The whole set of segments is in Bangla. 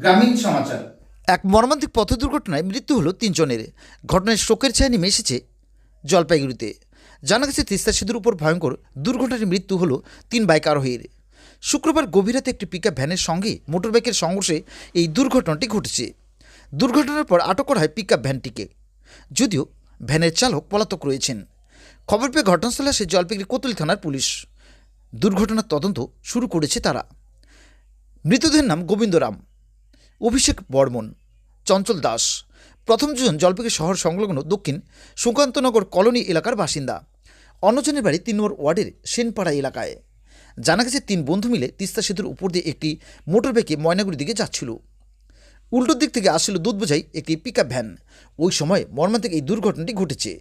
গ্রামীণ এক মর্মান্তিক পথ দুর্ঘটনায় মৃত্যু হলো তিনজনের। ঘটনায় শোকের ছায়া নেমে এসেছে জলপাইগুড়িতে। জানা গেছে, তিস্তা সেতুর উপর ভয়ঙ্কর দুর্ঘটনায় মৃত্যু হলো তিন বাইক আরোহীর। শুক্রবার গভীর রাতে একটি পিকআপ ভ্যানের সঙ্গে মোটরবাইকের সংঘর্ষে এই দুর্ঘটনাটি ঘটেছে। দুর্ঘটনার পর আটক করা হয় পিকআপ ভ্যানটিকে। যদিও ভ্যানের চালক পলাতক রয়েছেন। খবর পেয়ে ঘটনাস্থলে আসে জলপাইগুড়ি কোতলি থানার পুলিশ। দুর্ঘটনার তদন্ত শুরু করেছে তারা। মৃতদেহের নাম গোবিন্দরাম অভিষেক বর্মন, চঞ্চল দাস। প্রথম দুজন জলপাইগুড়ি শহর সংলগ্ন দক্ষিণ সুকান্তনগর কলোনি এলাকার বাসিন্দা। অন্যজনের বাড়ি তিন নম্বর ওয়ার্ডের সেনপাড়া এলাকায়। জানা গেছে, তিন বন্ধু মিলে তিস্তা সেতুর উপর দিয়ে একটি মোটরবাইকে ময়নাগুড়ির দিকে যাচ্ছিল। উল্টোর দিক থেকে আসছিল দুধ বোঝাই একটি পিকআপ ভ্যান। ওই সময় মর্মান্তিক এই দুর্ঘটনাটি ঘটেছে।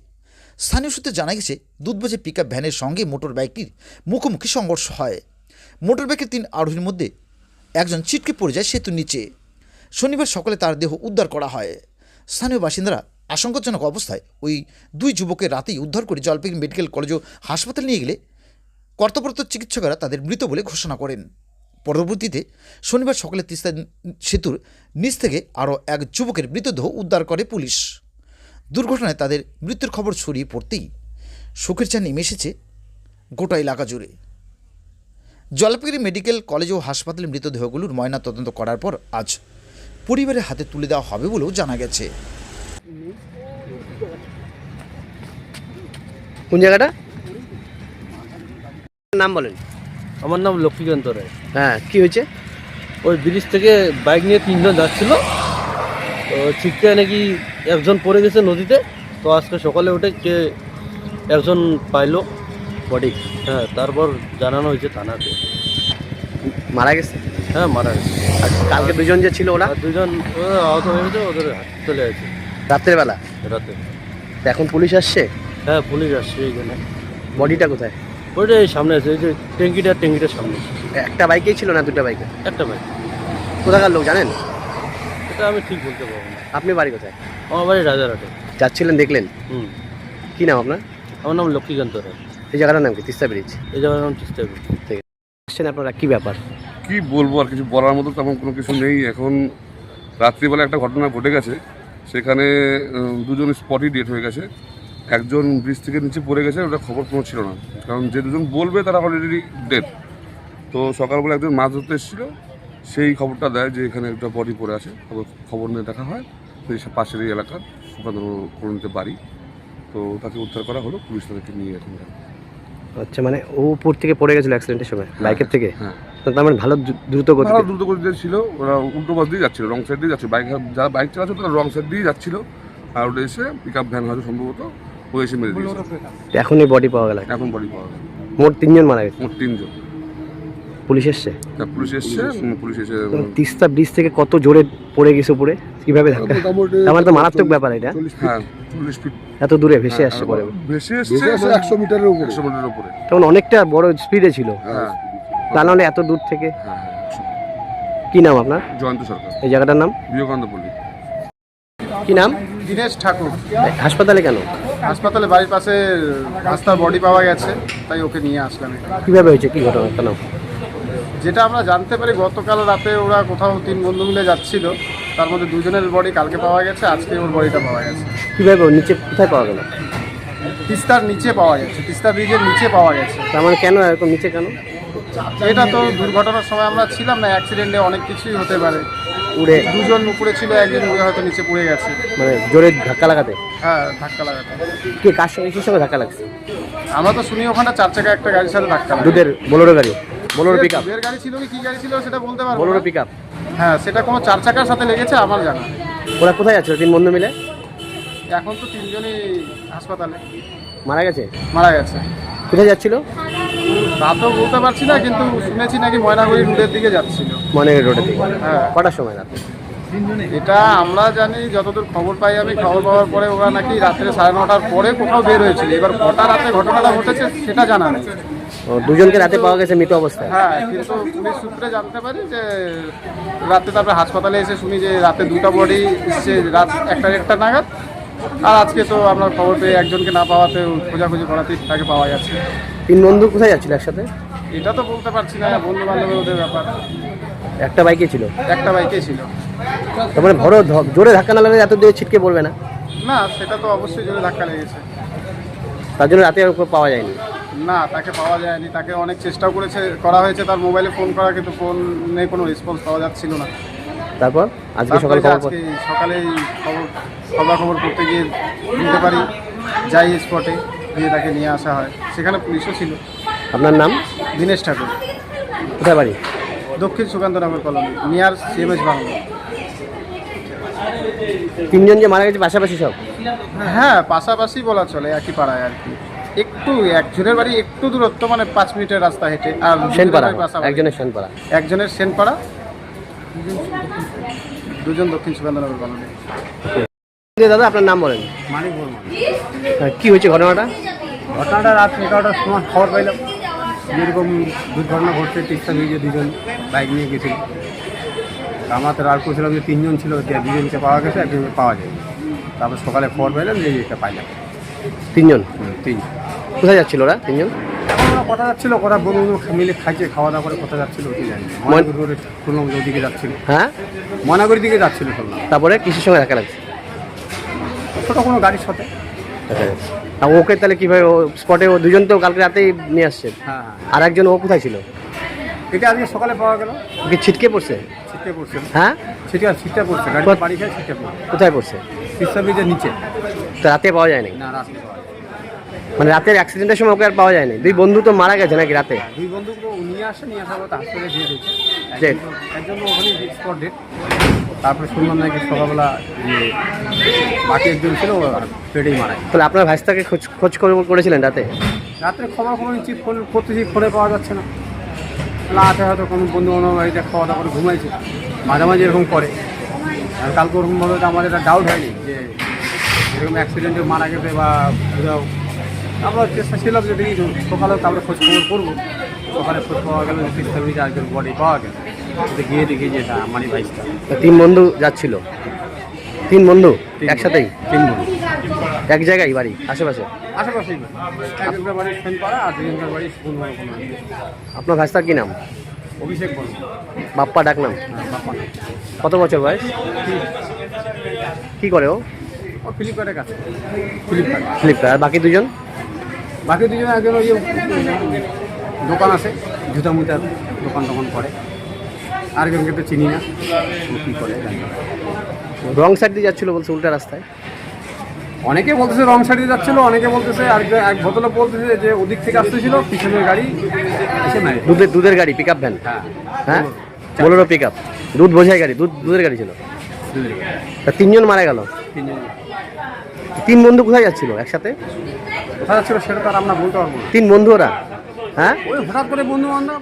স্থানীয় সূত্রে জানা গেছে দুধ বোঝাই পিকআপ ভ্যানের সঙ্গে মোটর বাইকটির মুখোমুখি সংঘর্ষ হয়। মোটর বাইকের তিন আরোহীর মধ্যে একজন ছিটকে পড়ে যায় সেতুর নিচে। শনিবার সকালে তার দেহ উদ্ধার করা হয়। স্থানীয় বাসিন্দারা আশঙ্কাজনক অবস্থায় ওই দুই যুবকের রাতেই উদ্ধার করে জলপাইগুড়ি মেডিকেল কলেজ ও হাসপাতালে নিয়ে গেলে কর্তব্যরত চিকিৎসকেরা তাদের মৃত বলে ঘোষণা করেন। পরবর্তীতে শনিবার সকালে তিস্তা সেতুর নিচ থেকে আরও এক যুবকের মৃতদেহ উদ্ধার করে পুলিশ। দুর্ঘটনায় তাদের মৃত্যুর খবর ছড়িয়ে পড়তেই শোকের চা নেমে এসেছে গোটা এলাকা জুড়ে। জলপাইগুড়ি মেডিকেল কলেজ ও হাসপাতালে মৃতদেহগুলোর ময়না তদন্ত করার পর আজ পরিবারের হাতে তুলে দেওয়া হবে বলেও জানা গেছে। কোন জায়গাটা? নাম বলেন। আমার নাম লক্ষ্মীকান্ত রায়। হ্যাঁ কি হয়েছে? ওই ব্রিজ থেকে বাইক নিয়ে তিনজন যাচ্ছিল। ছিটকে নাকি একজন পড়ে গেছে নদীতে তো আজকে সকালে উঠে কে একজন পাইলো বডি হ্যাঁ তারপর জানানো হয়েছে থানাতে। মারা গেছে? হ্যাঁ মারা গেছে। আর কালকে দুজন যে ছিল ওরা? আর দুজন ওরা আহত হয়ে গেছে ওদের চলে গেছে। রাত্রের বেলা? রাতে। তা এখন পুলিশ আসছে? হ্যাঁ পুলিশ আসছে এইখানে। বডিটা কোথায়? ওইটা এই সামনে আছে এই যে ট্যাঙ্কিটা ট্যাঙ্কিটার সামনে। একটা বাইকেই ছিল না দুটো বাইকে? একটা বাইক। কোথাকার লোক জানেন? এটা আমি ঠিক বলতে পারব না। আপনি বাড়ি কোথায়? আমার বাড়ি রাজারহাটে। যাচ্ছিলেন দেখলেন? হুম। কি নাম আপনার? আমার নাম লক্ষ্মীকান্ত রায়। এই জায়গাটার নাম কি? তিস্তা ব্রিজ? এই জায়গার নাম চেষ্টা করি আসছেন আপনারা কি ব্যাপার? কি বলব আর কিছু বলার মতো তেমন কোনো কিছু নেই। এখন রাত্রিবেলা একটা ঘটনা ঘটে গেছে। সেখানে দুজন স্পটই ডেট হয়ে গেছে। একজন ব্রিজ থেকে নিচে পড়ে গেছে ওটা খবর কোনো ছিল না। কারণ যে দুজন বলবে তারা অলরেডি ডেট তো সকালবেলা একজন মাছ ধরতে এসেছিল। সেই খবরটা দেয় যে এখানে একটা বডি পড়ে আছে। খবর খবর নিয়ে দেখা হয় এই পাশের এই এলাকার সুকান্ত করণিতে বাড়ি। তো তাকে উদ্ধার করা হলো পুলিশ তাদেরকে নিয়ে এখন আচ্ছা মানে ও উপর থেকে পড়ে গেছিল অ্যাক্সিডেন্টের সময় বাইকের থেকে? হ্যাঁ। তার মানে ভালো দ্রু- দ্রুত গতি তারা দ্রুত গতিতে ছিল ওরা উল্টো পাশ দিয়ে যাচ্ছিল রং সাইড দিয়ে যাচ্ছিল। বাইক যারা বাইক চালাচ্ছে তারা রং সাইড দিয়ে যাচ্ছিল। আর ওটা এসে পিক আপ ভ্যান হয়তো সম্ভবত ও এসে মেরে দিয়েছে। এখনই বডি পাওয়া গেল। এখন বডি পাওয়া গেল। মোট তিনজন মারা গেছে? মোট তিনজন। পুলিশ এসছে? পুলিশ এসছে পুলিশ এসে তিস্তা ব্রিজ থেকে কত জোরে পড়ে গেছে উপরে? কীভাবে ধাক্কা? মানে তো মারাত্মক ব্যাপার এটা। হ্যাঁ চল্লিশ ফিট এত দূরে ভেসে আসছে পরে। ভেসে এসছে একশো মিটারের উপরে। একশো মিটারের উপরে। তখন অনেকটা বড় স্পিডে ছিল। হ্যাঁ। তা নাহলে এত দূর থেকে? হ্যাঁ হ্যাঁ কি নাম আপনার? জয়ন্ত সরকার। এই জায়গাটার নাম? বিবেকানন্দ পল্লী কি নাম? দীনেশ ঠাকুর। হাসপাতালে কেন? হাসপাতালে বাড়ির পাশে রাস্তার বডি পাওয়া গেছে তাই ওকে নিয়ে আসলাম কীভাবে হয়েছে? কি ঘটনা? কেন যেটা আমরা জানতে পারি গতকাল রাতে ওরা কোথাও তিন বন্ধু মিলে যাচ্ছিল। তার মধ্যে দুজনের বডি কালকে পাওয়া গেছে আজকে ওর বডিটা পাওয়া গেছে। কীভাবে ওর নিচে কোথায় পাওয়া গেল? তিস্তার নিচে পাওয়া গেছে তিস্তা ব্রিজের নিচে পাওয়া গেছে। তার মানে কেন এরকম নিচে কেন? এটা তো দুর্ঘটনার সময় আমরা ছিলাম না অ্যাক্সিডেন্টে অনেক কিছুই হতে পারে। উড়ে। দুজন উপরে ছিল একজন উড়ে হয়তো নিচে পড়ে গেছে। মানে জোরে ধাক্কা লাগাতে? হ্যাঁ ধাক্কা লাগাতে। কে কার সঙ্গে কিসের সঙ্গে ধাক্কা লাগছে? আমরা তো শুনি ওখানে চার চাকা একটা গাড়ির সাথে ধাক্কা লাগে। দুধের বোলোরো গাড়ি। বোলোরো পিক আপ দুধের গাড়ি ছিল কি কি গাড়ি ছিল সেটা বলতে পারব বোলোরো না। পিক আপ হ্যাঁ সেটা কোনো চার চাকার সাথে লেগেছে আমার জানা ওরা কোথায় যাচ্ছিল তিন বন্ধু মিলে? এখন তো তিনজনই হাসপাতালে। মারা গেছে? মারা গেছে। কোথায় যাচ্ছিল? তা তো বলতে পারছি না কিন্তু শুনেছি নাকি ময়নাগুড়ি রুটের দিকে যাচ্ছিল। মনে রোডে থেকে হ্যাঁ। কটার সময় রাতে এটা আমরা জানি যতদূর খবর পাই আমি খবর পাওয়ার পরে ওরা নাকি রাত্রে সাড়ে নটার পরে কোথাও বের হয়েছিল। এবার কটা রাতে ঘটনাটা ঘটেছে সেটা জানা নেই। দুজনকে রাতে পাওয়া গেছে মৃত অবস্থায়? হ্যাঁ কিন্তু পুলিশ সূত্রে জানতে পারি যে রাতে তারপরে হাসপাতালে এসে শুনি যে রাতে দুটো বডি এসছে রাত একটা একটা নাগাদ। আর আজকে তো আমরা খবর পেয়ে একজনকে না পাওয়াতে খোঁজাখুঁজি করাতেই তাকে পাওয়া যাচ্ছে। তিন বন্ধু কোথায় যাচ্ছিল একসাথে? এটা তো বলতে পারছি না বন্ধু বান্ধবের ওদের ব্যাপার। একটা বাইকে ছিল? একটা বাইকে ছিল। তার মানে বড় ধ- জোরে ধাক্কা না লাগলে এত দিয়ে ছিটকে পড়বে না? না সেটা তো অবশ্যই জোরে ধাক্কা লেগেছে। তার জন্য রাতে পাওয়া যায়নি? না তাকে পাওয়া যায়নি। তাকে অনেক চেষ্টাও করেছে করা হয়েছে তার মোবাইলে ফোন করা কিন্তু ফোনে কোনো রেসপন্স পাওয়া যাচ্ছিল না। তারপর? আজকে সকাল খবর আজকে সকালেই খবর খবরাখবর করতে গিয়ে বুঝতে পারি যাই স্পটে গিয়ে তাকে নিয়ে আসা হয়। সেখানে পুলিশও ছিল। আপনার নাম? দীনেশ ঠাকুর। কোথায় বাড়ি? দক্ষিণ Sukantanagar colony near CMS Bangla. তিনজন যে মারা গেছে পাশাপাশি সব? হ্যাঁ পাশাপাশি বলা চলে একই পাড়ায় আর কি। একটু একজনের বাড়ি একটু দূরত্ব মানে পাঁচ মিনিটের রাস্তা হেঁটে। আর সেনপাড়া। একজনের সেনপাড়া। একজনের সেনপাড়া। দুজন দক্ষিণ সুকান্তনগর কলোনি। দাদা আপনার নাম বলেন? মানিক বর্মা হ্যাঁ, কি হয়েছে ঘটনাটা? ঘটনাটা রাত এগারোটার সময় খবর পাইলাম। যেরকম দুর্ঘটনা ঘটছে তিস্তা ব্রিজে দুজন বাইক নিয়ে গেছিল আমরা তো রাত করছিলাম যে তিনজন ছিল যে দুজনকে পাওয়া গেছে একজনকে পাওয়া যায় তারপর সকালে খবর পাইলাম যে এটা পাইলাম। তিনজন? হুম, তিন কোথায় যাচ্ছিল ওরা তিনজন? কথা যাচ্ছিল ওরা বন্ধু মিলে খাইছে খাওয়া দাওয়া করে কোথায় যাচ্ছিল শুনলাম যে ওদিকে যাচ্ছিল। হ্যাঁ? ময়নাগুড়ির দিকে যাচ্ছিল শুনলাম তারপরে কিসের সঙ্গে দেখা লাগছে? ছোটো কোনো গাড়ির সাথে। দেখা আর ওকে তাহলে কীভাবে ও স্পটে ও দুজন তো কালকে রাতেই নিয়ে আসছেন হ্যাঁ হ্যাঁ। আর একজন ও কোথায় ছিল? এটা আজকে সকালে পাওয়া গেল। ওকে ছিটকে পড়ছে? ছিটকে পড়ছে। হ্যাঁ? ছিটকে ছিটকে পড়ছে। গাড়ি বাড়ি খেয়ে ছিটকে পড়ছে কোথায় পড়ছে? তিস্তা নিচে। রাতে পাওয়া যায়নি না যায়। মানে রাতের অ্যাক্সিডেন্টের সময় ওকে আর পাওয়া যায়নি। দুই বন্ধু তো মারা গেছে নাকি রাতে? দুই বন্ধুকে নিয়ে আসে নিয়ে আসার পর হাসপাতালে দিয়ে দিয়েছে। একজন তো- তো ওখানে স্পট ডেট তারপরে শুনলাম নাকি সকালবেলা বাকি একজন ছিল পেটেই মারা তাহলে আপনার ভাইস্তাকে খোঁজ খোঁজ করে- করেছিলেন রাতে? রাত্রে খবর খবর নিচ্ছি ফোন করতেছি ফোনে পাওয়া যাচ্ছে না। রাতে হয়তো কোনো বন্ধু বান্ধব বাড়িতে খাওয়া দাওয়া করে ঘুমাইছে। মাঝে মাঝে এরকম করে। আর কালকে ওরকমভাবে তো আমাদের একটা ডাউট হয়নি যে এরকম অ্যাক্সিডেন্টে মারা গেছে বা কোথাও আমরা চেষ্টা ছিলাম যে দেখি সকালে তারপরে খোঁজ খবর করব। সকালে খোঁজ পাওয়া গেল তিস্তা ব্রিজে আরেকজন বডি পাওয়া গেল। গিয়ে দেখি যে এটা আমারই ভাইসটা তা তিন বন্ধু যাচ্ছিল। তিন বন্ধু একসাথেই? তিন বন্ধু। এক জায়গায় বাড়ি আশেপাশে? আশেপাশেই। বাড়ি। একজনের আর দুজনের বাড়ি আপনার ভাইস্তার কি নাম? অভিষেক বাপ্পা ডাক নাম? হ্যাঁ। কত বছর বয়স? কি করে ও ফ্লিপকার্টের কাছে। ফ্লিপকার্ট। ফ্লিপকার্ট। আর বাকি দুজন? বাকি দুজন একজন ওই দোকান আছে জুতা মুতার দোকান টোকান করে। আরেকজনকে তো চিনি না কী করে রং সাইড দিয়ে যাচ্ছিল বলছে উল্টা রাস্তায়। অনেকে বলতেছে রং সাইডে যাচ্ছিল অনেকে বলতেছে আর এক ভদ্রলোক বলতেছে যে ওদিক থেকে আসতেছিল পিছনের গাড়ি এসে নাই দুধের দুধের গাড়ি পিক আপ ভ্যান হ্যাঁ? হ্যাঁ বোলেরো পিক আপ দুধ বোঝাই গাড়ি দুধ দুধের গাড়ি ছিল। তা তিনজন মারা গেল। তিনজন। তিন বন্ধু কোথায় যাচ্ছিল একসাথে? কোথায় সেটা তো আর আমরা বলতে পারব তিন বন্ধু ওরা হ্যাঁ? ওই হঠাৎ করে বন্ধু বান্ধব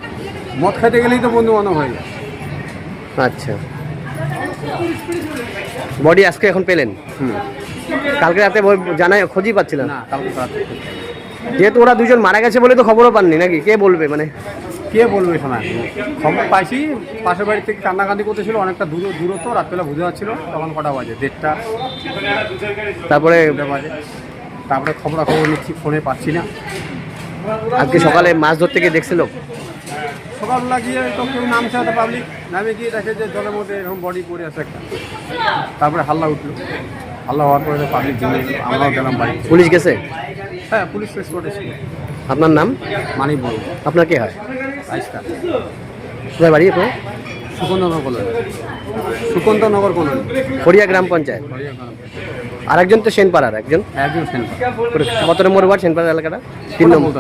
মদ খাইতে গেলেই তো বন্ধু বান্ধব হয়ে যায়। আচ্ছা। বডি আজকে এখন পেলেন? হুম। কালকে রাতে জানাই খোঁজই পাচ্ছিলেন না কালকে রাতে যেহেতু ওরা দুজন মারা গেছে বলে তো খবরও পাননি নাকি? কে বলবে মানে? কে বলবে শোনা? খবর পাইছি পাশের বাড়ি থেকে কান্নাকান্দি করতেছিল অনেকটা দূর দূরত্ব রাত্রেবেলা বুঝে যাচ্ছিল তখন কটা বাজে? দেড়টা। তারপরে বাজে। তারপরে খবর খবর নিচ্ছি ফোনে পাচ্ছি না। আজকে সকালে মাছ ধরতে গিয়ে দেখছিল? সকালবেলা গিয়ে তো কেউ নামছে হয়তো পাবলিক নামে গিয়ে দেখে যে জলের মধ্যে এরকম বডি পড়ে আছে একটা। তারপরে হাল্লা উঠল। হাল্লা হওয়ার পরে পাবলিক জমে। আমরাও গেলাম বাড়ি। পুলিশ গেছে? হ্যাঁ পুলিশ স্পটে ছিল। আপনার নাম? মানিক বল। আপনার কে হয়? আইসটা কোথায় বাড়ি আপনার? সুকন্দনগর কলোনি সুকন্দনগর কলোনি গ্রাম পঞ্চায়েত। আর একজন তো সেনপাড়ার একজন? একজন সেনপাড়া কত নম্বর ওয়ার্ড সেনপাড়া এলাকাটা? তিন নম্বর।